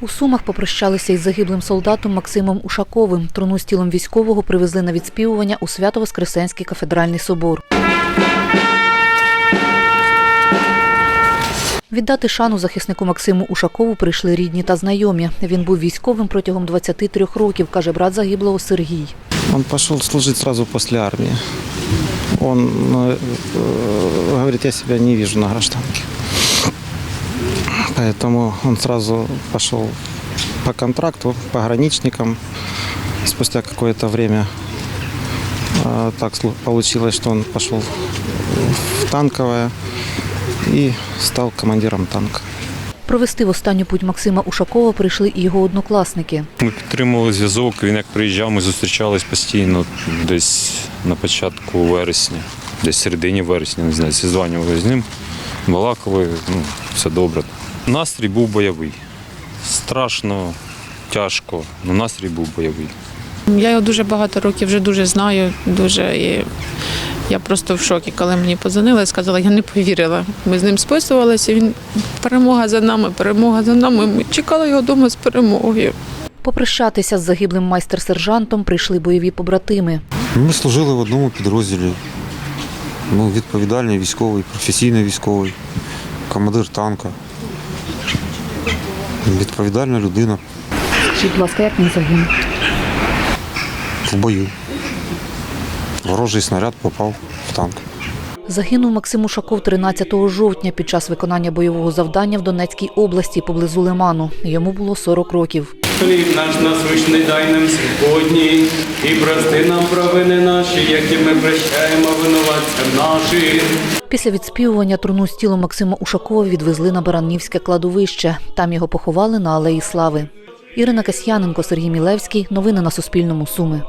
У Сумах попрощалися із загиблим солдатом Максимом Ушаковим. Труну з тілом військового привезли на відспівування у Свято-Воскресенський кафедральний собор. Віддати шану захиснику Максиму Ушакову прийшли рідні та знайомі. Він був військовим протягом 23 років, каже брат загиблого Сергій. Он пошел служить сразу после армии. Он э, э, говорит, я себя не вижу на гражданке. Поэтому он сразу пошел по контракту, пограничникам. Спустя какое-то время э, так получилось, что он пошел в танковое и стал командиром танка. Провести в останню путь Максима Ушакова прийшли і його однокласники. Ми підтримували зв'язок. Він як приїжджав, ми зустрічались постійно десь на початку вересня, десь в середині вересня, не знаю, зізванювали з ним, балакали, ну, все добре. Настрій був бойовий. Страшно, тяжко, але настрій був бойовий. Я його дуже багато років вже дуже знаю. Дуже і я просто в шокі, коли мені подзвонили і сказали, я не повірила. Ми з ним списувалися. Він перемога за нами, перемога за нами. Ми чекали його вдома з перемогою. Попрощатися з загиблим майстер-сержантом прийшли бойові побратими. Ми служили в одному підрозділі. Ну, відповідальний військовий, професійний військовий, командир танка. Відповідальна людина Скажіть, будь ласка, як він загинув? в бою. Ворожий снаряд попав в танк. Загинув Максим Ушаков 13 жовтня під час виконання бойового завдання в Донецькій області поблизу Лиману. Йому було 40 років. Наш насущний дай нам сьогодні, і прости нам провини наші, які ми прощаємо винуватцям нашим. Після відспівування труну з тілом Максима Ушакова відвезли на Баранівське кладовище. Там його поховали на Алеї Слави. Ірина Касьяненко, Сергій Мілевський. Новини на Суспільному. Суми.